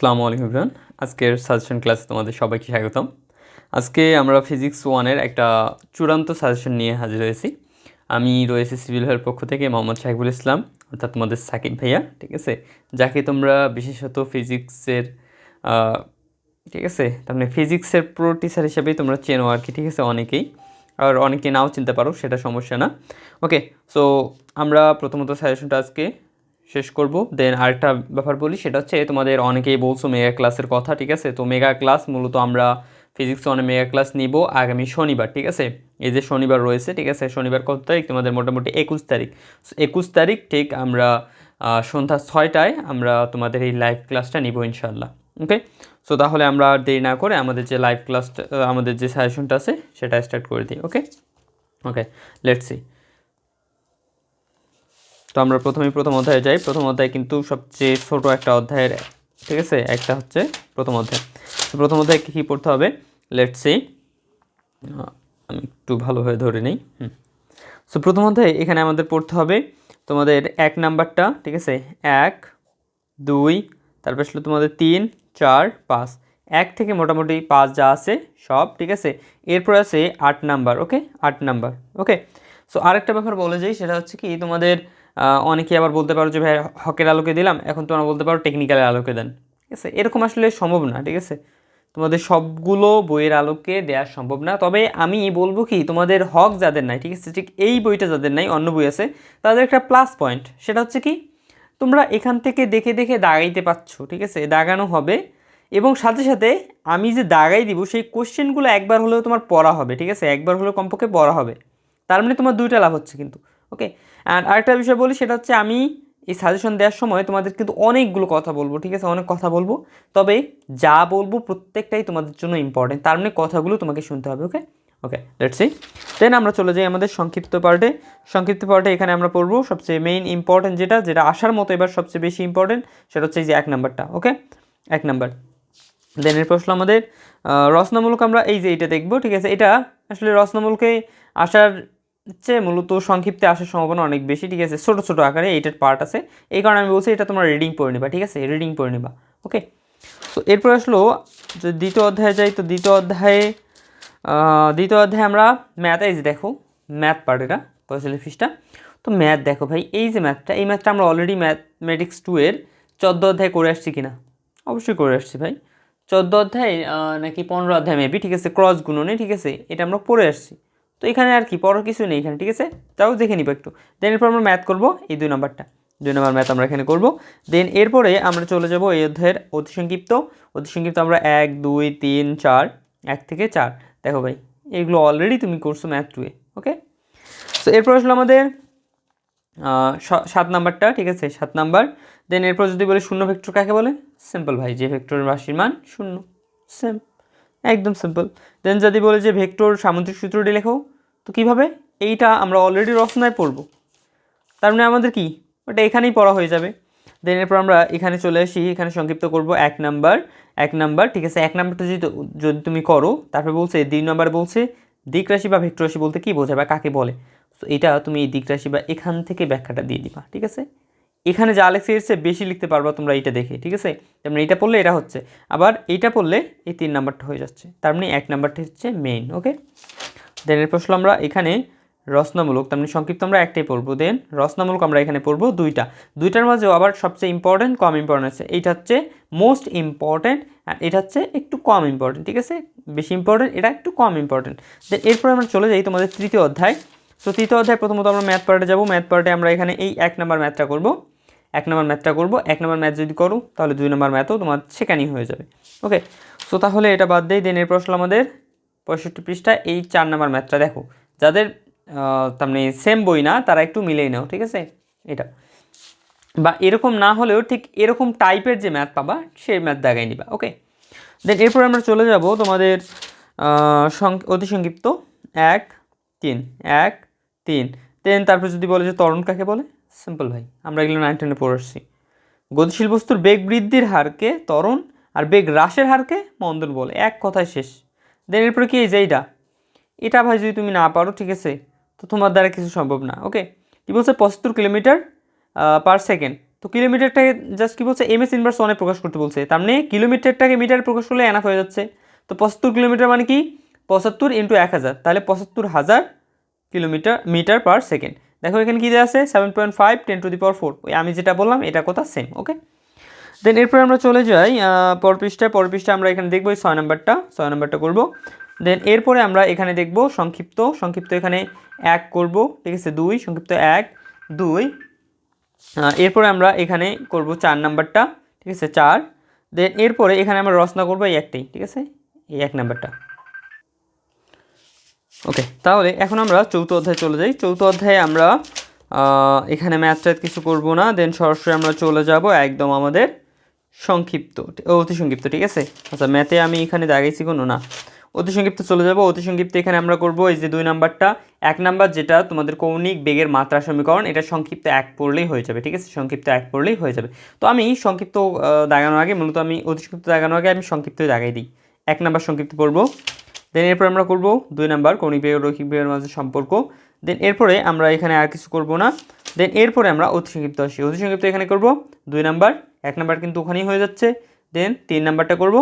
আসসালামু আলাইকুম ইমরান আজকের সাজেশন ক্লাসে তোমাদের সবাইকে স্বাগতম। আজকে আমরা ফিজিক্স ওয়ানের একটা চূড়ান্ত সাজেশন নিয়ে হাজির হয়েছি। আমি রয়েছি সিভিল ভাইয়ের পক্ষ থেকে মোহাম্মদ সাকিবুল ইসলাম, অর্থাৎ তোমাদের সাকিব ভাইয়া, ঠিক আছে? যাকে তোমরা বিশেষত ফিজিক্সের ঠিক আছে? মানে ফিজিক্সের প্রো টিচার হিসেবেই তোমরা চেনো আর কি, ঠিক আছে? অনেকেই। আর অনেকে নাও চিনতে পারো, সেটা সমস্যা না। ওকে সো আমরা প্রথমত সাজেশনটা আজকে শেষ করব। দেন আরেকটা ব্যাপার বলি, সেটা হচ্ছে তোমাদের অনেকেই বলছো মেগা ক্লাসের কথা, ঠিক আছে? তো মেগা ক্লাস মূলত আমরা ফিজিক্স ওয়ানে মেগা ক্লাস নিব আগামী শনিবার, ঠিক আছে? এই যে শনিবার রয়েছে, ঠিক আছে? শনিবার কত তারিখ? তোমাদের মোটামুটি একুশ তারিখ। একুশ তারিখ ঠিক আমরা সন্ধ্যা ছয়টায় আমরা তোমাদের এই লাইভ ক্লাসটা নিব ইনশাল্লাহ ওকে সো তাহলে আমরা আর দেরি না করে আমাদের যে লাইভ ক্লাসটা আমাদের যে সাজেশনটা আছে, সেটা স্টার্ট করে দিই ওকে ওকে লেটস সি তো আমরা প্রথমেই প্রথম অধ্যায়ে যাই। প্রথম অধ্যায় কিন্তু সবচেয়ে ছোট একটা অধ্যায়ের, ঠিক আছে? একটা হচ্ছে প্রথম অধ্যায়। তো প্রথম অধ্যায় কী কী পড়তে হবে? লেটস সি আমি একটু ভালোভাবে ধরে নিই। হুম। সো প্রথম অধ্যায়ে এখানে আমাদের পড়তে হবে তোমাদের এক নাম্বারটা, ঠিক আছে? এক, দুই, তারপর আসলে তোমাদের তিন, চার, পাঁচ। এক থেকে মোটামুটি পাঁচ যা আছে, সব, ঠিক আছে? এরপর আছে আট নাম্বার, ওকে? আট নাম্বার, ওকে? সো আরেকটা ব্যাপার বলে যাই, সেটা হচ্ছে কি তোমাদের অনেকে আবার বলতে পারো যে, ভাই, হকের আলোকে দিলাম, এখন তোমরা বলতে পারো টেকনিক্যালের আলোকে দেন। ঠিক আছে? এরকম আসলে সম্ভব না, ঠিক আছে? তোমাদের সবগুলো বইয়ের আলোকে দেওয়া সম্ভব না। তবে আমি বলব কি, তোমাদের হক যাদের নাই, ঠিক আছে? ঠিক এই বইটা যাদের নাই, অন্য বই আছে, তাদের একটা প্লাস পয়েন্ট সেটা হচ্ছে কি, তোমরা এখান থেকে দেখে দেখে দাগাইতে পারছ, ঠিক আছে? দাগানো হবে এবং সাথে সাথে আমি যে দাগাই দিব, সেই কোশ্চেনগুলো একবার হলেও তোমার পড়া হবে, ঠিক আছে? একবার হলেও কমপক্ষে পড়া হবে। তার মানে তোমার দুইটা লাভ হচ্ছে কিন্তু। ওকে অ্যান্ড আরেকটা বিষয় বলি সেটা হচ্ছে আমি এই সাজেশন দেওয়ার সময় তোমাদের কিন্তু অনেকগুলো কথা বলব ঠিক আছে? অনেক কথা বলব। তবে যা বলব প্রত্যেকটাই তোমাদের জন্য ইম্পর্টেন্ট তার মানে কথাগুলো তোমাকে শুনতে হবে ওকে ওকে লেটস দেন আমরা চলে যাই আমাদের সংক্ষিপ্ত পার্টে সংক্ষিপ্ত পার্টে এখানে আমরা পড়ব সবচেয়ে মেইন ইম্পর্টেন্ট যেটা যেটা আসার মতো এবার সবচেয়ে বেশি ইম্পর্টেন্ট সেটা হচ্ছে এই যে এক নাম্বারটা ওকে এক নাম্বার। দেন এরপর আসলে আমাদের আহ, রচনামূলক আমরা এই যে এটা দেখব ঠিক আছে? এটা আসলে রচনামূলকে আসার চেয়ে মূলত সংক্ষিপ্তে আসার সম্ভাবনা অনেক বেশি, ঠিক আছে? ছোটো ছোটো আকারে এইটার পার্ট আছে। এই কারণে আমি বলছি এটা তোমরা রিডিং পড়ে নিবা, ঠিক আছে? রিডিং পড়ে নিবা ওকে সো এরপর আসলো যদি দ্বিতীয় অধ্যায়ে যাই, তো দ্বিতীয় অধ্যায়ে দ্বিতীয় অধ্যায়ে আমরা ম্যাথ এই যে দেখো ম্যাথ পার্ট এটা পঁয়তাল্লিশ ফিসটা তো ম্যাথ দেখো ভাই, এই যে ম্যাথটা এই ম্যাথটা আমরা অলরেডি ম্যাথমেটিক্স টু এর চোদ্দ অধ্যায় করে আসছি কিনা? অবশ্যই করে আসছি ভাই। চোদ্দ অধ্যায় নাকি পনেরো অধ্যায় মেবি ঠিক আছে? ক্রস গুণনে, ঠিক আছে? এটা আমরা পড়ে আসছি। তো এখানে আর কি, পড়ার কিছু নেই এখানে, ঠিক আছে? তাও দেখে নিব একটু। দেন এরপর আমরা ম্যাথ করব, এই দুই নম্বরটা দুই নম্বর ম্যাথ আমরা এখানে করব। দেন এরপরে আমরা চলে যাব এই অধ্যায়ের অতি সংক্ষিপ্ত। অতি সংক্ষিপ্ত আমরা এক, দুই, তিন, চার, এক থেকে চার। দেখো ভাই, এগুলো অলরেডি তুমি করছ ম্যাথ টুয়ে ওকে সো এরপর আসলো আমাদের সাত নাম্বারটা ঠিক আছে? সাত নাম্বার দেন এরপর যদি বলি শূন্য ভেক্টর কাকে বলে? সিম্পল ভাই, যে ভেক্টরের রাশির মান শূন্য। সেম একদম সিম্পল দেন যদি বলে যে ভেক্টর সামুদ্রিক সূত্রটি লেখো তো কীভাবে? এইটা আমরা অলরেডি রচনায় পড়ব। তার মানে আমাদের কি? ওটা এখানেই পড়া হয়ে যাবে। দেন এরপর আমরা এখানে চলে আসি, এখানে সংক্ষিপ্ত করব এক নাম্বার। এক নাম্বার, ঠিক আছে, এক নাম্বারটা যদি যদি তুমি করো, তারপরে বলছে দুই নাম্বার বলছে, দিক রাশি বা ভেক্টর রাশি বলতে কী বোঝায় বা কাকে বলে? তো এটা তুমি এই দিক রাশি বা এখান থেকে ব্যাখ্যাটা দিয়ে দিবা, ঠিক আছে? এখানে যা লেখছে চেয়ে বেশি লিখতে পারবা তোমরা এইটা দেখে, ঠিক আছে? তার মানে এইটা পড়লে এটা হচ্ছে। আবার এইটা পড়লে এই তিন নাম্বারটা হয়ে যাচ্ছে। তার মানে এক নাম্বারটা হচ্ছে মেইন ওকে দেন এরপর আসলে আমরা এখানে রচনামূলক, তার মানে সংক্ষিপ্ত আমরা একটাই পড়ব। দেন রচনামূলক আমরা এখানে পড়ব দুইটা। দুইটার মাঝেও আবার সবচেয়ে ইম্পর্টেন্ট কম ইম্পর্টেন্ট আছে। এইটা হচ্ছে মোস্ট ইম্পর্টেন্ট আর এটা হচ্ছে একটু কম ইম্পর্টেন্ট ঠিক আছে? বেশি ইম্পর্টেন্ট এটা একটু কম ইম্পর্টেন্ট দেন এরপর আমরা চলে যাই তোমাদের তৃতীয় অধ্যায়। সো তৃতীয় অধ্যায় প্রথমত আমরা ম্যাথ পার্টে যাব। ম্যাথ পার্টে আমরা এখানে এই এক নাম্বার ম্যাথটা করব। এক নম্বর ম্যাথটা করব। এক নম্বর ম্যাথ যদি করো, তাহলে দুই নম্বর ম্যাথও তোমার সেখানেই হয়ে যাবে। ওকে সো তাহলে এটা বাদ দেই। দেন এরপর আসলে আমাদের পঁয়ষট্টি পৃষ্ঠা এই চার নাম্বার ম্যাথটা দেখো। যাদের আহ, তার মানে সেম বই না তারা একটু মিলেই নাও ঠিক আছে? এটা। বা এরকম না হলেও ঠিক এরকম টাইপের যে ম্যাথ পাবা সেই ম্যাথ দাগাই নিবা ওকে দেন এরপর আমরা চলে যাব তোমাদের অতি সংক্ষিপ্ত। এক তিন এক তিন। দেন তারপর যদি বলে যে ত্বরণ কাকে বলে? সিম্পল ভাই আমরা এগুলো নাইন টেনে পড়ে আসছি গতিশীল বস্তুর বেগ বৃদ্ধির হারকে ত্বরণ আর বেগ হ্রাসের হারকে মন্দন বলে। এক কথায় শেষ। দেন এরপরে কি এই যে এইটা? এটা ভাই যদি তুমি না পারো, ঠিক আছে, তো তোমার দ্বারা কিছু সম্ভব না ওকে কি বলছে? পঁচাত্তর কিলোমিটার পার সেকেন্ড তো কিলোমিটারটাকে জাস্ট কী বলছে? এম এস ইনভার্স ওয়ানে প্রকাশ করতে বলছে। তার মানে কিলোমিটারটাকে মিটার প্রকাশ করলে এনাফ হয়ে যাচ্ছে। তো পঁচাত্তর কিলোমিটার মানে কি? পঁচাত্তর ইন্টু এক হাজার। তাহলে পঁচাত্তর হাজার কিলোমিটার, মিটার পার সেকেন্ড দেখো এখানে কী দেওয়া আছে? Seven point five ten to the power four ওই আমি যেটা বললাম, এটা কথা সেম ওকে দেন এরপর আমরা চলে যাই পর পৃষ্ঠায়। পর পৃষ্ঠায় আমরা এখানে দেখব ছয় নাম্বারটা। ছয় নাম্বারটা করব। দেন এরপরে আমরা এখানে দেখব সংক্ষিপ্ত। সংক্ষিপ্ত এখানে এক করব। ঠিক আছে? দুই, সংক্ষিপ্ত এক, দুই। এরপরে আমরা এখানে করব চার নাম্বারটা। ঠিক আছে? চার। দেন এরপরে এখানে আমরা রচনা করব এই একটাই ঠিক আছে? এই এক নাম্বারটা। ওকে তাহলে এখন আমরা চৌথ অধ্যায়ে চলে যাই। চৌথ অধ্যায়ে আমরা এখানে ম্যাথ কিছু করব না। দেন সরাসরি আমরা চলে যাব একদম আমাদের সংক্ষিপ্ত অতি সংক্ষিপ্ত ঠিক আছে? আচ্ছা ম্যাথে আমি এখানে দাগাইছি কোনো না। অতি সংক্ষিপ্ত চলে যাব। অতি সংক্ষিপ্ত এখানে আমরা করব, এই যে দুই নাম্বারটা। এক নাম্বার যেটা তোমাদের কৌণিক বেগের মাত্রা সমীকরণ, এটা সংক্ষিপ্ত এক পড়লেই হয়ে যাবে, ঠিক আছে? সংক্ষিপ্ত এক পড়লেই হয়ে যাবে। তো আমি সংক্ষিপ্ত দাগানোর আগে, মূলত আমি অতি সংক্ষিপ্ত দাগানোর আগে আমি সংক্ষিপ্তই দাগাই দিই। এক নাম্বার সংক্ষিপ্ত পড়ব। দেন এরপর আমরা করব দুই নাম্বার, কৌণিক বেগ রৈখিক বেগের মাঝে সম্পর্ক। দেন এরপরে আমরা এখানে আর কিছু করব না। দেন এরপরে আমরা অতি সংক্ষিপ্ত আসি। অতি সংক্ষিপ্ত এখানে করব দুই নাম্বার। এক নাম্বার কিন্তু ওখানেই হয়ে যাচ্ছে। দেন তিন নাম্বারটা করব,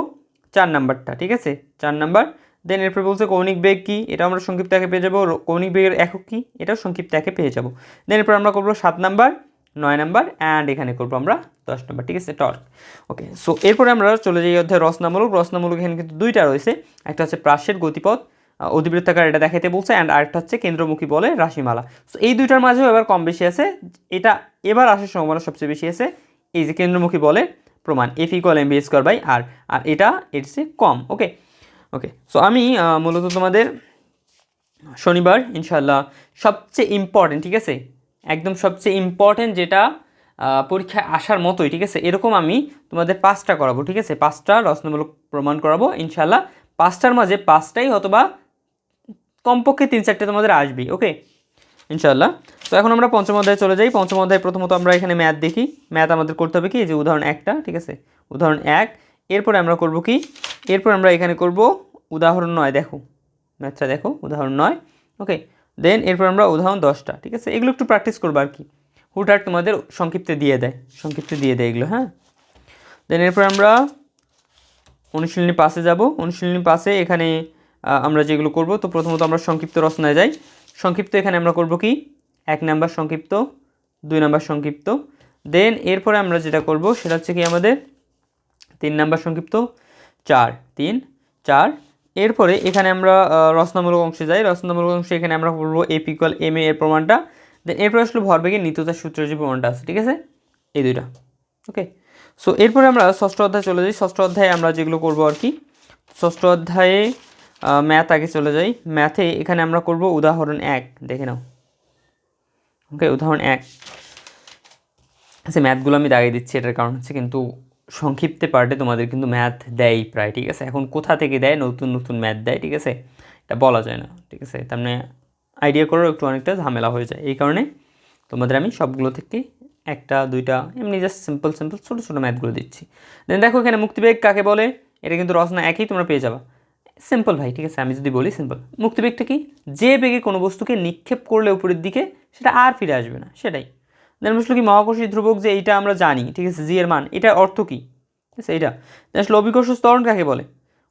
চার নাম্বারটা, ঠিক আছে? চার নাম্বার। দেন এরপর বলছে কৌণিক বেগ কী? এটা আমরা সংক্ষিপ্ত একে পেয়ে যাব। কৌণিক বেগের একক কী? এটাও সংক্ষিপ্ত একে পেয়ে যাব। দেন এরপর আমরা করব সাত নাম্বার, নয় নাম্বার অ্যান্ড এখানে করব আমরা দশ নাম্বার, ঠিক আছে? টর্ক ওকে সো এরপরে আমরা চলে যাই অধ্যায় রচনামূলক। রচনামূলক এখানে কিন্তু দুইটা রয়েছে। একটা হচ্ছে প্রাসের গতিপথ অধিবৃত্তাকার এটা দেখাইতে বলছে অ্যান্ড আরেকটা হচ্ছে কেন্দ্রমুখী বলে রাশিমালা। সো এই দুইটার মাঝেও এবার কম বেশি আছে। এটা এবার আসার সম্ভাবনা সবচেয়ে বেশি আছে। এই যে কেন্দ্রমুখী বলে প্রমাণ F equal M V square by R আর এটা এর চেয়ে কম ওকে ওকে সো আমি মূলত তোমাদের শনিবার ইনশাল্লাহ সবচেয়ে ইম্পর্টেন্ট ঠিক আছে? একদম সবচেয়ে ইম্পর্টেন্ট যেটা পরীক্ষায় আসার মতোই, ঠিক আছে? এরকম আমি তোমাদের পাঁচটা করাবো, ঠিক আছে? পাঁচটা রচনামূলক প্রমাণ করাবো ইনশাল্লাহ পাঁচটার মাঝে পাঁচটাই অথবা কমপক্ষে তিন চারটে তোমাদের আসবেই ওকে ইনশাল্লাহ তো এখন আমরা পঞ্চম অধ্যায়ে চলে যাই। পঞ্চম অধ্যায় প্রথমত আমরা এখানে ম্যাথ দেখি। ম্যাথ আমাদের করতে হবে কি? যে উদাহরণ একটা, ঠিক আছে? উদাহরণ এক। এরপরে আমরা করব কি? এরপর আমরা এখানে করব উদাহরণ নয়, দেখো। ম্যাথটা দেখো, উদাহরণ নয়। ওকে দেন এরপর আমরা উদাহরণ দশটা, ঠিক আছে? এগুলো একটু প্র্যাকটিস করব আর কি। হুটহাট তোমাদের সংক্ষিপ্তে দিয়ে দেয়, সংক্ষিপ্তে দিয়ে দেয় এগুলো হ্যাঁ? দেন এরপর আমরা অনুশীলনী পাশে যাব। অনুশীলনী পাশে এখানে আমরা যেগুলো করব, তো প্রথমত আমরা সংক্ষিপ্ত রচনায় যাই। সংক্ষিপ্ত এখানে আমরা করব কি? এক নাম্বার সংক্ষিপ্ত, দুই নাম্বার সংক্ষিপ্ত। দেন এরপরে আমরা যেটা করব সেটা হচ্ছে কি আমাদের? তিন নাম্বার সংক্ষিপ্ত, চার। তিন, চার। এরপরে এখানে আমরা রচনামূলক অংশে যাই। রচনামূলক অংশে এখানে আমরা করব এফ ইকুয়াল এম এর প্রমাণটা। দেন এরপরে আসলে ভরবেগের নিত্যতার সূত্রের যে প্রমাণটা আছে, ঠিক আছে? এই দুইটা। ওকে সো এরপরে আমরা ষষ্ঠ অধ্যায় চলে যাই। ষষ্ঠ অধ্যায়ে আমরা যেগুলো করব আর কি? ষষ্ঠ অধ্যায়ে ম্যাথ আগে চলে যাই। ম্যাথে এখানে আমরা করব উদাহরণ এক। দেখে নাও। ওকে উদাহরণ এক। আচ্ছা ম্যাথগুলো আমি দাগিয়ে দিচ্ছি, এটার কারণ হচ্ছে কিন্তু সংক্ষিপ্তে পার্টে তোমাদের কিন্তু ম্যাথ দেয় প্রায়, ঠিক আছে? এখন কোথা থেকে দেয়? নতুন নতুন ম্যাথ দেয়, ঠিক আছে? এটা বলা যায় না, ঠিক আছে? তার মানে আইডিয়া করার একটু অনেকটা ঝামেলা হয়ে যায়। এই কারণে তোমাদের আমি সবগুলো থেকে একটা, দুইটা, এমনি জাস্ট সিম্পল সিম্পল ছোটো ছোটো ম্যাথগুলো দিচ্ছি। দেন দেখো এখানে মুক্তিবেগ কাকে বলে? এটা কিন্তু রচনা একই, তোমরা পেয়ে যাবা। সিম্পল ভাই, ঠিক আছে? আমি যদি বলি সিম্পল মুক্তিবেগটা কি? যে বেগে কোনো বস্তুকে নিক্ষেপ করলে উপরের দিকে, সেটা আর ফিরে আসবে না। সেটাই। দেন বুঝলো কি, মহাকর্ষী ধ্রুবক যে এইটা আমরা জানি, ঠিক আছে? জি এর মান, এটার অর্থ কী? ঠিক আছে, এইটা। আসলে অভিকর্ষ স্তরণ কাকে বলে?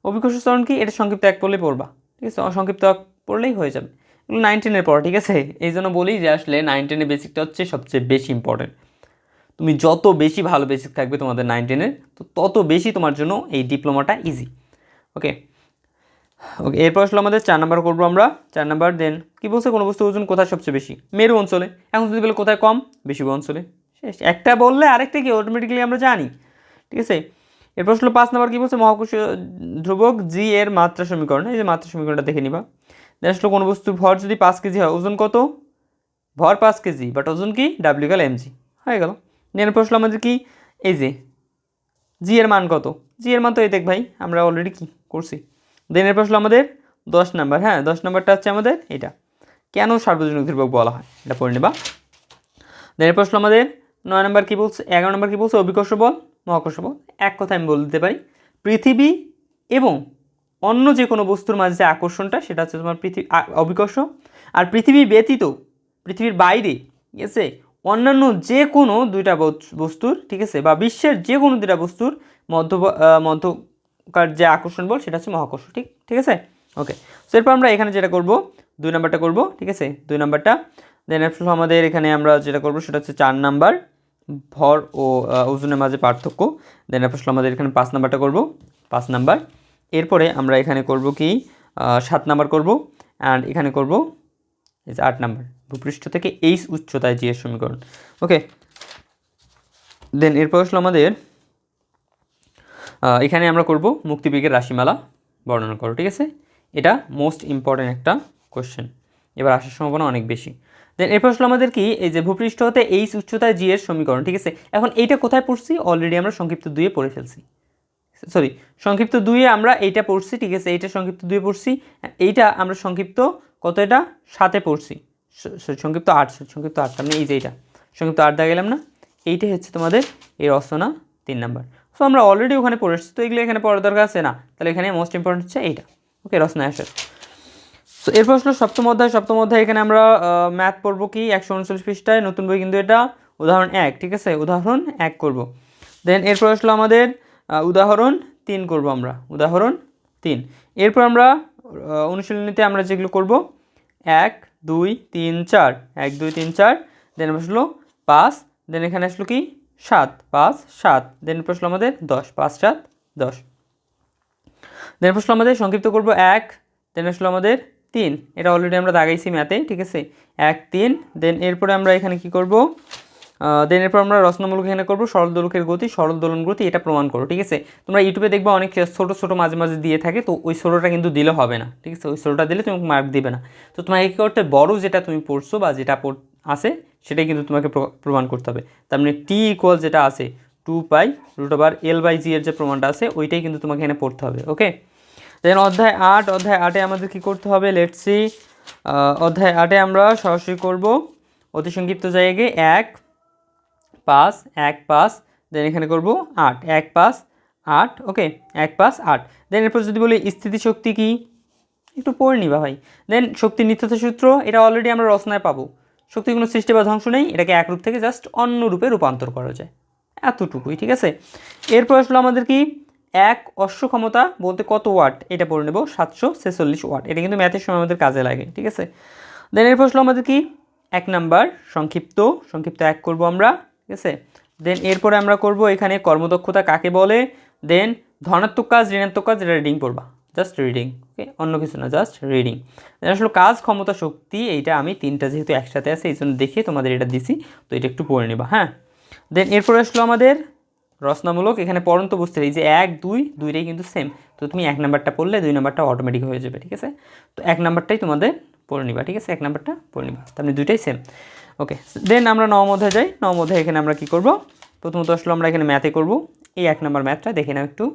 অভিকর্ষ স্তরণ কি? এটা সংক্ষিপ্ত এক পড়লেই পড়বা। ঠিক আছে? সংক্ষিপ্ত এক পড়লেই হয়ে যাবে। এগুলো নাইন টেনের পর ঠিক আছে? এই জন্য বলি যে আসলে নাইন টেনের বেসিকটা হচ্ছে সবচেয়ে বেশি ইম্পর্টেন্ট তুমি যত বেশি ভালো বেসিক থাকবে তোমাদের নাইন টেনের তো তত বেশি তোমার জন্য এই ডিপ্লোমাটা ইজি ওকে ওকে এরপর আসলে আমাদের চার নাম্বার করব আমরা। চার নাম্বার দেন কী বলছে? কোনো বস্তু ওজন কোথায় সবচেয়ে বেশি? মেরু অঞ্চলে। এখন যদি বলে কোথায় কম, বেশি অঞ্চলে। শেষ। একটা বললে আরেকটা কি? অটোমেটিক্যালি আমরা জানি। ঠিক আছে? এরপর আসলে পাঁচ নাম্বার কী বলছে? মহাকর্ষীয় ধ্রুবক জি এর মাত্রা সমীকরণ। এই যে মাত্রা সমীকরণটা দেখে নিবা। দেন আসলে কোনো বস্তু ভর যদি পাঁচ কেজি হয়, ওজন কত? ভর পাঁচ কেজি বাট ওজন কি? ডাব্লিউ গেল এমজি হয়ে গেল। দেন প্রশ্ন আমাদের কি? এই যে জি এর মান কত? জি এর মান তো এই দেখ ভাই, আমরা অলরেডি কি করছি? দেন এর প্রশ্ন আমাদের দশ নাম্বার হ্যাঁ দশ নাম্বারটা হচ্ছে আমাদের এটা কেন সার্বজনীন ধ্রুবক বলা হয়? এটা পড়ে নেবা। দেন এর প্রশ্ন আমাদের নয় নম্বর কী বলছে এগারো নম্বর কী বলছে? অভিকর্ষ বল মহাকর্ষ বল। এক কথা আমি বলে দিতে পারি পৃথিবী এবং অন্য যে কোনো বস্তুর মাঝে যে আকর্ষণটা সেটা হচ্ছে তোমার পৃথিবী অভিকর্ষ। আর পৃথিবী ব্যতীত পৃথিবীর বাইরে ঠিক আছে অন্যান্য যে কোনো দুইটা বস- বস্তুর ঠিক আছে বা বিশ্বের যে কোনো দুইটা বস্তুর মধ্য আহ, মধ্যকার যে আকর্ষণ বল, সেটা হচ্ছে মহাকর্ষ, ঠিক? ঠিক আছে? ওকে সো এরপর আমরা এখানে যেটা করব, দুই নাম্বারটা করব, ঠিক আছে? দুই নাম্বারটা। দেন আসলে আমাদের এখানে আমরা যেটা করব, সেটা হচ্ছে চার নাম্বার, ভর ও ওজনের মাঝে পার্থক্য। দেন আসলে আমাদের এখানে পাঁচ নাম্বারটা করব, পাঁচ নাম্বার। এরপরে আমরা এখানে করব কি সাত নাম্বার করব অ্যান্ড এখানে করব আট নাম্বার, ভূপৃষ্ঠ থেকে এইচ উচ্চতায় জি এর সমীকরণ। ওকে দেন এরপর আসলো আমাদের এখানে আমরা করব মুক্তিবেগের রাশিমালা বর্ণনা করো, ঠিক আছে? এটা মোস্ট ইম্পর্ট্যান্ট একটা কোশ্চেন এবার আসার সম্ভাবনা অনেক বেশি। দেন এরপর আসলো আমাদের কি? এই যে ভূপৃষ্ঠ হতে এইচ উচ্চতায় জি এর সমীকরণ, ঠিক আছে? এখন এইটা কোথায় পড়ছি? অলরেডি আমরা সংক্ষিপ্ত দুয়ে পড়ে ফেলছি। সরি সংক্ষিপ্ত দুয়ে আমরা এইটা পড়ছি, ঠিক আছে? এইটা সংক্ষিপ্ত দুয়ে পড়ছি। এইটা আমরা সংক্ষিপ্ত কত এটা? সাতে পড়ছি। সংক্ষিপ্ত আট সংক্ষিপ্ত আট মানে এই যে এইটা। সংক্ষিপ্ত আট দেখা গেলাম না? এইটাই হচ্ছে তোমাদের এই রচনা তিন নাম্বার। সো আমরা অলরেডি ওখানে পড়ে তো এগুলো এখানে পড়ার দরকার আছে না। তাহলে এখানে মোস্ট ইম্পর্টেন্ট হচ্ছে এইটা। ওকে রচনা আসার সো এরপর আসলো সপ্তম অধ্যায়। সপ্তম অধ্যায় এখানে আমরা ম্যাথ পড়ব কি? একশো উনচল্লিশ পৃষ্ঠায়, নতুন বই কিন্তু এটা উদাহরণ এক, ঠিক আছে? উদাহরণ এক করব। দেন এরপর আসলো আমাদের উদাহরণ তিন করব আমরা। উদাহরণ তিন। এরপর আমরা অনুশীলনীতে আমরা যেগুলো করব, এক, দুই, তিন, চার। এক, দুই, তিন, চার। দেন আসলো পাঁচ। দেন এখানে আসলো কি? সাত, পাঁচ, সাত। দেন আসলো আমাদের দশ, পাঁচ, সাত, দশ। দেন আসলে আমাদের সংক্ষিপ্ত করব এক, দেন আসলে আমাদের তিন। এটা অলরেডি আমরা দাগাইছি ম্যাথে, ঠিক আছে? এক, তিন। দেন এরপরে আমরা এখানে কি করব? দেন এরপর আমরা রচনামূলক এখানে করব, সরল দোলকের গতি, সরল দোলন গতি, এটা প্রমাণ করো, ঠিক আছে? তোমরা ইউটিউবে দেখবা অনেক ছোটো ছোটো মাঝে মাঝে দিয়ে থাকে, তো ওই ছোটোটা কিন্তু দিলে হবে না, ঠিক আছে? ওই ছোটোটা দিলে তুমি মার্ক দিবে না। তো তোমাকে কী করতে বড় যেটা তুমি পড়ছো বা যেটা পড় আছে, সেটাই কিন্তু তোমাকে প্র- প্রমাণ করতে হবে। তার মানে টি ইকুয়াল যেটা আছে two pi root over L by G এর যে প্রমাণটা আছে, ওইটাই কিন্তু তোমাকে এখানে পড়তে হবে ওকে দেন অধ্যায় আট, অধ্যায় আটে আমাদের কি করতে হবে? লেটসি অধ্যায় আটে আমরা সরাসরি করব অতি সংক্ষিপ্ত জায়গায় এক পাঁচ এক পাঁচ দেন এখানে করব আট, এক পাঁচ আট ওকে এক পাঁচ আট। দেন এরপর যদি বলি স্থিতিশক্তি কি? একটু পড়ে নিবা ভাই। দেন শক্তি নিত্যতা সূত্র, এটা অলরেডি আমরা রচনায় পাবো। শক্তি কোনো সৃষ্টি বা ধ্বংস নেই, এটাকে এক রূপ থেকে জাস্ট অন্য রূপে রূপান্তর করা যায়। এতটুকুই, ঠিক আছে? এরপর আসলো আমাদের কি? এক অশ্ব ক্ষমতা বলতে কত ওয়াট? এটা পড়ে নেব, সাতশো ছেচল্লিশ ওয়াট। এটা কিন্তু ম্যাথের সময় আমাদের কাজে লাগে, ঠিক আছে? দেন এরপর আসলো আমাদের কি? এক নাম্বার, সংক্ষিপ্ত সংক্ষিপ্ত এক করব আমরা, ঠিক আছে? দেন এরপরে আমরা করব এখানে কর্মদক্ষতা কাকে বলে? দেন ধনাত্মক কাজ, ঋণাত্মক কাজ, এটা রিডিং পড়বা জাস্ট রিডিং ওকে, অন্য কিছু না জাস্ট রিডিং আসলে কাজ, ক্ষমতা, শক্তি, এইটা আমি তিনটা যেহেতু একসাথে আছে এই জন্য দেখে তোমাদের এটা দিছি, তো এটা একটু পড়ে নেবা হ্যাঁ? দেন এরপরে আসলো আমাদের রচনামূলক, এখানে পড়ন্ত বুঝতে এই যে এক, দুই, দুইটাই কিন্তু সেম তো তুমি এক নাম্বারটা পড়লে দুই নাম্বারটা অটোমেটিক হয়ে যাবে, ঠিক আছে? তো এক নাম্বারটাই তোমাদের পড়ে নিবা, ঠিক আছে? এক নাম্বারটা পড়ে নিবা, তার মানে দুইটাই সেম ওকে? দেন আমরা নবম অধ্যায় যাই, নবম অধ্যায় এখানে আমরা কি করব? প্রথমত আসলে আমরা এখানে ম্যাথে করব, এই এক নাম্বার ম্যাথটা দেখে নাও একটু,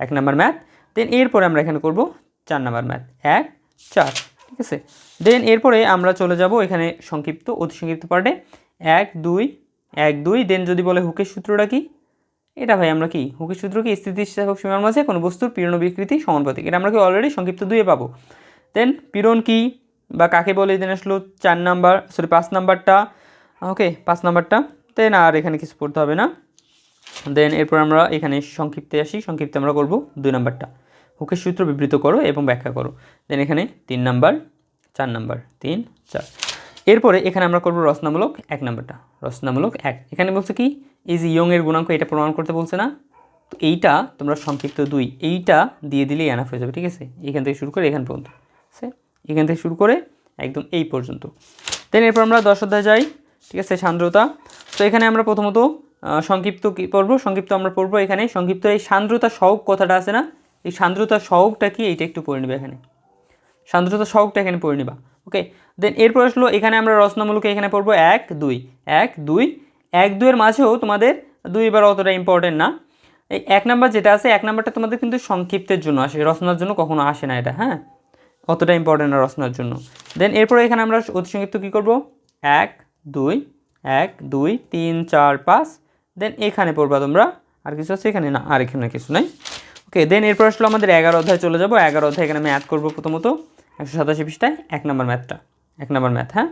এক নাম্বার ম্যাথ দেন এরপরে আমরা এখানে করব চার নাম্বার ম্যাথ এক, চার, ঠিক আছে? দেন এরপরে আমরা চলে যাব এখানে সংক্ষিপ্ত, অতি সংক্ষিপ্ত পার্টে এক, দুই এক, দুই দেন যদি বলে হুকের সূত্রটা কি? এটা ভাই আমরা কি? হুকের সূত্র কি? স্থিতিস্থাপক সীমার মাঝে কোনো বস্তুর পীড়ন বিকৃতি সমানুপাতিক এটা আমরা কি অলরেডি সংক্ষিপ্ত দুয়ে পাবো। দেন পীড়ন কি? বা কাকে বলে দেন আসলো? চার নাম্বার সরি পাঁচ নাম্বারটা। ওকে পাঁচ নাম্বারটা। দেন আর এখানে কিছু পড়তে হবে না। দেন এরপর আমরা এখানে সংক্ষিপ্তে আসি। সংক্ষিপ্তে আমরা করব দুই নাম্বারটা। হুকের সূত্র বিবৃত করো এবং ব্যাখ্যা করো। দেন এখানে তিন নাম্বার, চার নাম্বার, তিন, চার। এরপরে এখানে আমরা করব রচনামূলক এক নাম্বারটা। রচনামূলক এক। এখানে বলছে কি? এই যে ইয়ং এর গুণাঙ্ক এটা প্রমাণ করতে বলছে না। তো এইটা তোমরা সংক্ষিপ্ত দুই। এইটা দিয়ে দিলেই এনাফ হয়ে যাবে, ঠিক আছে? এখান থেকে শুরু করে এখান পর্যন্ত সে এখান থেকে শুরু করে একদম এই পর্যন্ত। দেন এরপর আমরা দশ অধ্যায় যাই, ঠিক আছে? সান্দ্রতা। তো এখানে আমরা প্রথমত সংক্ষিপ্ত কি পড়ব? সংক্ষিপ্ত আমরা পড়ব এখানে। সংক্ষিপ্ত এই সান্দ্রতা সহগ কথাটা আছে না? এই সান্দ্রতা সহগটা কি? এইটা একটু পড়ে নেবে এখানে। সান্দ্রতা সহগটা এখানে পড়ে নিবা ওকে দেন এরপর আসলো, এখানে আমরা রচনামূলক এখানে পড়ব এক, দুই। এক দুই। এক, দুইয়ের মাঝেও তোমাদের দুই এবার অতটা ইম্পর্টেন্ট না। এই এক নাম্বার যেটা আছে, এক নাম্বারটা তোমাদের কিন্তু সংক্ষিপ্তের জন্য আসে, রচনার জন্য কখনো আসে না এটা হ্যাঁ? অতটা ইম্পর্টেন্ট না রচনার জন্য। দেন এরপরে এখানে আমরা অতি সংক্ষিপ্ত কী করব? এক, দুই। এক, দুই, তিন, চার, পাঁচ। দেন এখানে পড়বা তোমরা, আর কিছু আছে এখানে? না, আর এখানে কিছু নাই। ওকে দেন এরপর আসলো আমাদের এগারো অধ্যায় চলে যাব। এগারো অধ্যায় এখানে ম্যাথ করব প্রথমত একশো সাতাশি পৃষ্ঠায় এক নম্বর ম্যাথটা এক নম্বর ম্যাথ হ্যাঁ?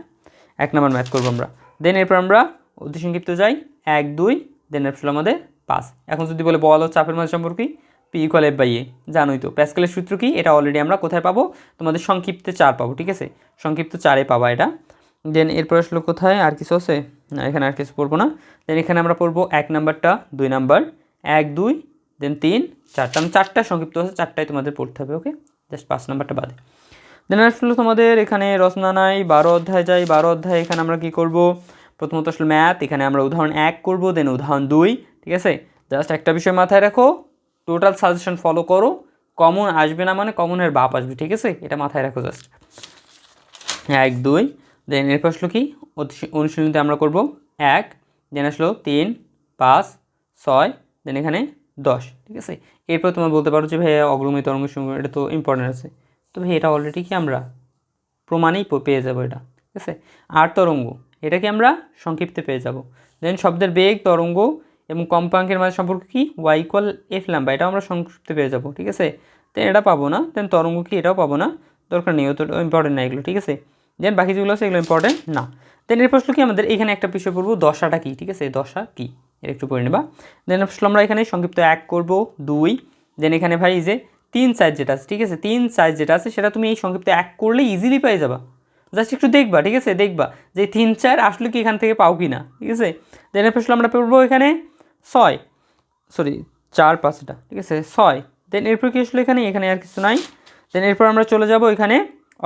এক নম্বর ম্যাথ করব আমরা। দেন এরপর আমরা অতি সংক্ষিপ্ত যাই। এক, দুই দেন আসলে আমাদের পাঁচ। এখন যদি বলে বল চাপের মাঝে সম্পর্কে P equal F by A জানোই তো। প্যাসকেলের সূত্র কি? এটা অলরেডি আমরা কোথায় পাবো? তোমাদের সংক্ষিপ্তে চার পাবো, ঠিক আছে? সংক্ষিপ্ত চারে পাবা এটা। দেন এরপর আসলো কোথায়? আর কিছু আছে? না, এখানে আর কিছু পড়ব না। দেন এখানে আমরা পড়ব এক নাম্বারটা দুই নাম্বার এক, দুই দেন তিন চারটা আমি চারটা সংক্ষিপ্ত আছে চারটাই তোমাদের পড়তে হবে ওকে জাস্ট পাঁচ নাম্বারটা বাদে। দেন আসলে তোমাদের এখানে রচনা নাই বারো অধ্যায় যাই, বারো অধ্যায় এখানে আমরা কি করব? প্রথমত আসলে ম্যাথ এখানে আমরা উদাহরণ এক করব দেন উদাহরণ দুই, ঠিক আছে? জাস্ট একটা বিষয় মাথায় রাখো টোটাল সাজেশন ফলো করো কমন আসবে না মানে কমনের বাপ আসবে, ঠিক আছে? এটা মাথায় রাখো জাস্ট এক, দুই দেন এরপর আসলো কি? অনুশীলনীতে আমরা করব এক দেন আসলো তিন, পাঁচ, ছয় দেন এখানে দশ, ঠিক আছে? এরপর তোমরা বলতে পারো যে ভাইয়া অগ্রমী তরঙ্গ সমীকরণ এটা তো ইম্পর্টেন্ট আছে। তো ভাই এটা অলরেডি কি আমরা প্রমাণেই পেয়ে যাব এটা, ঠিক আছে? আর তরঙ্গ এটা কি আমরা সংক্ষিপ্তে পেয়ে যাব। দেন শব্দের বেগ, তরঙ্গ এবং কম্পাঙ্কের মাঝে সম্পর্ক কি? ওয়াই ইকুয়াল এফ লাম্বা এটাও আমরা সংক্ষিপ্তে পেয়ে যাব, ঠিক আছে? দেন এটা পাবো না দেন তরঙ্গ কি এটাও পাবো না, দরকার নেই, অত ইম্পর্টেন্ট না এগুলো, ঠিক আছে? দেন বাকি যেগুলো আছে, এগুলো ইম্পর্টেন্ট না। দেন এর প্রশ্ন কি, আমাদের এখানে একটা বিষয় পড়ব দশাটা কি, ঠিক আছে? দশা কি? এর একটু পড়ে নেবা। দেন আসলে আমরা এখানে সংক্ষিপ্ত এক করব, দুই। দেন এখানে ভাই যে তিন সাইজ যেটা আছে, ঠিক আছে? তিন সাইজ যেটা আছে, সেটা তুমি এই সংক্ষিপ্ত এক করলে ইজিলি পেয়ে যাবা। জাস্ট একটু দেখবা, ঠিক আছে? দেখবা যে তিন, চার আসলে কি এখান থেকে পাও কি না ঠিক আছে? দেন প্রশ্ন আমরা পড়ব এখানে ছয়। সরি চার পাঁচটা ঠিক আছে? ছয়। দেন এরপর কি আসলে এখানে? এখানে আর কিছু নাই। দেন এরপর আমরা চলে যাব এখানে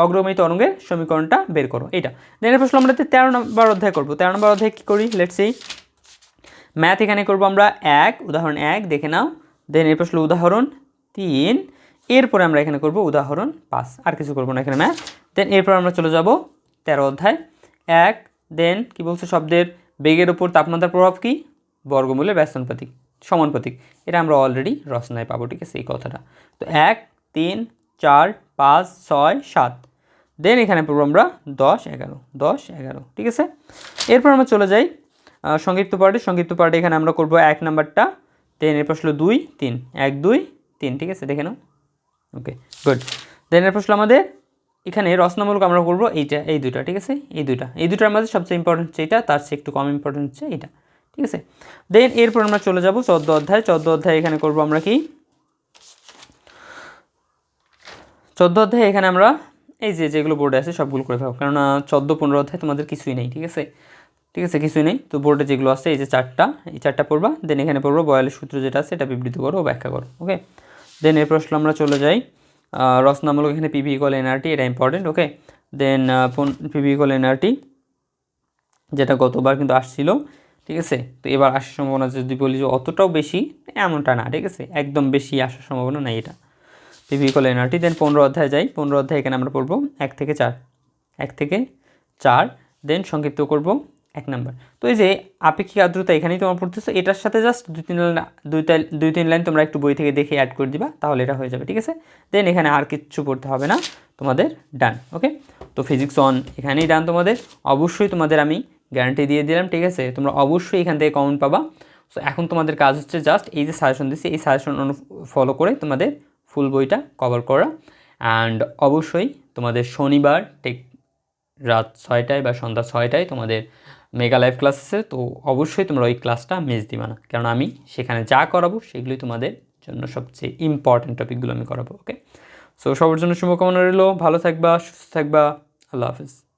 অগ্রমী তরঙ্গের সমীকরণটা বের করো এটা দেন এরপর আসলে আমরা তেরো নম্বর অধ্যায় করব। তেরো নম্বর অধ্যায় কী করি? লেটস ম্যাথ এখানে করব আমরা এক, উদাহরণ এক, দেখে নাও। দেন এরপর আসলে উদাহরণ তিন, এরপরে আমরা এখানে করব উদাহরণ পাঁচ। আর কিছু করব না এখানে ম্যাথ দেন এরপর আমরা চলে যাব তেরো অধ্যায়। এক দেন কি বলছে শব্দের? বেগের উপর তাপমাত্রার প্রভাব কি? বর্গমূলের ব্যস্তানুপাতিক সমানুপাতিক এটা আমরা অলরেডি রচনায় পাবো, ঠিক আছে? এই কথাটা। তো এক, তিন, চার, পাঁচ, ছয়, সাত। দেন এখানে পড়ব আমরা দশ, এগারো। দশ, এগারো, ঠিক আছে? এরপর আমরা চলে যাই সংক্ষিপ্ত পার্টে সংক্ষিপ্ত পার্টে এখানে আমরা করব এক নাম্বারটা। দেন এরপর আসলো দুই, তিন। এক, দুই, তিন, ঠিক আছে? দেখে নাও। ওকে গুড দেন এরপর আসলো আমাদের এখানে রচনামূলক আমরা করব এইটা, এই দুইটা, ঠিক আছে? এই দুইটা। এই দুটার মধ্যে সবচেয়ে ইম্পর্টেন্ট হচ্ছে এটা তার চেয়ে একটু কম ইম্পর্টেন্ট হচ্ছে এটা ঠিক আছে? দেন এরপর আমরা চলে যাব চোদ্দ অধ্যায়। চোদ্দ অধ্যায় এখানে করব আমরা কি? চোদ্দ অধ্যায় এখানে আমরা এই যে যেগুলো বোর্ডে আছে সবগুলো করে ফেলব। কেননা চোদ্দ, পনেরো অধ্যায় তোমাদের কিছুই নেই, ঠিক আছে? ঠিক আছে, কিছুই নেই। তো বোর্ডে যেগুলো আছে, এই যে চারটা, এই চারটা পড়বা দেন এখানে পড়ব বয়ালের সূত্র যেটা আছে এটা বিবৃত করো, ব্যাখ্যা করো ওকে দেন এরপর আসলে আমরা চলে যাই। রচনামূলক এখানে পিভি ইকল এনআরটি এটা important okay then PV equal NRT যেটা গতবার কিন্তু আসছিল, ঠিক আছে? তো এবার আসার সম্ভাবনা যদি বলি যে অতটাও বেশি, এমনটা না, ঠিক আছে? একদম বেশি আসার সম্ভাবনা নাই এটা। পিভি কল এনআরটি দেন পনেরো অধ্যায় যাই, পনেরো অধ্যায় এখানে আমরা পড়ব, এক থেকে চার, এক থেকে চার দেন সংক্ষিপ্ত করব। এক নাম্বার। তো এই যে আপেক্ষিক আর্দ্রতা এখানেই তোমার পড়তেছো, এটার সাথে জাস্ট দুই তিন লাইন, দুই দুই তিন লাইন তোমরা একটু বই থেকে দেখে অ্যাড করে দিবা, তাহলে এটা হয়ে যাবে, ঠিক আছে? দেন এখানে আর কিচ্ছু পড়তে হবে না, তোমাদের ডান ওকে তো ফিজিক্স অন এখানেই ডান তোমাদের, অবশ্যই তোমাদের আমি গ্যারান্টি দিয়ে দিলাম, ঠিক আছে? তোমরা অবশ্যই এখান থেকে কমন পাবা। সো এখন তোমাদের কাজ হচ্ছে জাস্ট এই যে সাজেশন দিচ্ছি এই সাজেশন ফলো করে তোমাদের ফুল বইটা কভার করা। অ্যান্ড অবশ্যই তোমাদের শনিবার, ঠিক রাত ছয়টায় বা সন্ধ্যা ছয়টায় তোমাদের মেগা লাইভ ক্লাস আছে তো অবশ্যই তোমরা ওই ক্লাসটা মিস দিবা না। কারণ আমি সেখানে যা করাবো, সেগুলোই তোমাদের জন্য সবচেয়ে ইম্পর্ট্যান্ট টপিকগুলো আমি করাবো ওকে সো সবার জন্য শুভকামনা রইল। ভালো থাকবা, সুস্থ থাকবা। আল্লাহ হাফিজ।